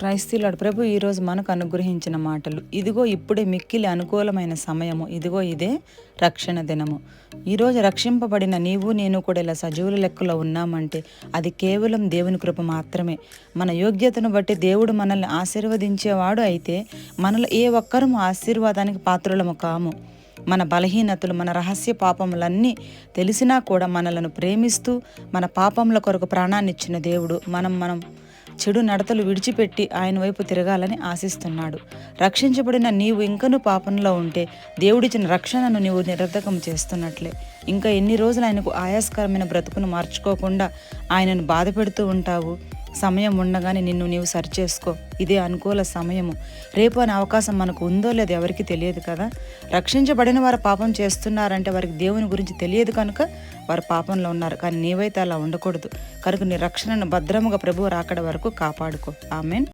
క్రైస్తవులాడు ప్రభు ఈరోజు మనకు అనుగ్రహించిన మాటలు. ఇదిగో ఇప్పుడే మిక్కిలి అనుకూలమైన సమయము. ఇదిగో ఇదే రక్షణ దినము. ఈరోజు రక్షింపబడిన నీవు నేను కూడా ఇలా సజీవుల లెక్కలో ఉన్నామంటే అది కేవలం దేవుని కృప మాత్రమే. మన యోగ్యతను బట్టి దేవుడు మనల్ని ఆశీర్వదించేవాడు అయితే మనలో ఏ ఒక్కరము ఆశీర్వాదానికి పాత్రులము కాము. మన బలహీనతలు మన రహస్య పాపములన్నీ తెలిసినా కూడా మనలను ప్రేమిస్తూ మన పాపముల కొరకు ప్రాణాన్నిచ్చిన దేవుడు. మనం మనం చెడు నడతలు విడిచిపెట్టి ఆయన వైపు తిరగాలని ఆశిస్తున్నాడు. రక్షించబడిన నీవు ఇంకను పాపంలో ఉంటే దేవుడిచ్చిన రక్షణను నీవు నిరర్ధకం చేస్తున్నట్లే. ఇంకా ఎన్ని రోజులు ఆయనకు ఆయాస్కరమైన బ్రతుకును మార్చుకోకుండా ఆయనను బాధ పెడుతూ ఉంటావు? సమయం ఉండగానే నిన్ను నీవు సరి చేసుకో. ఇదే అనుకూల సమయము. రేపు అనే అవకాశం మనకు ఉందో లేదో ఎవరికి తెలియదు కదా? రక్షించబడిన వారు పాపం చేస్తున్నారంటే వారికి దేవుని గురించి తెలియదు కనుక వారు పాపంలో ఉన్నారు. కానీ నీవైతే అలా ఉండకూడదు. కనుక నీ రక్షణను భద్రముగా ప్రభువు రాకడ వరకు కాపాడుకో. ఆమెన్.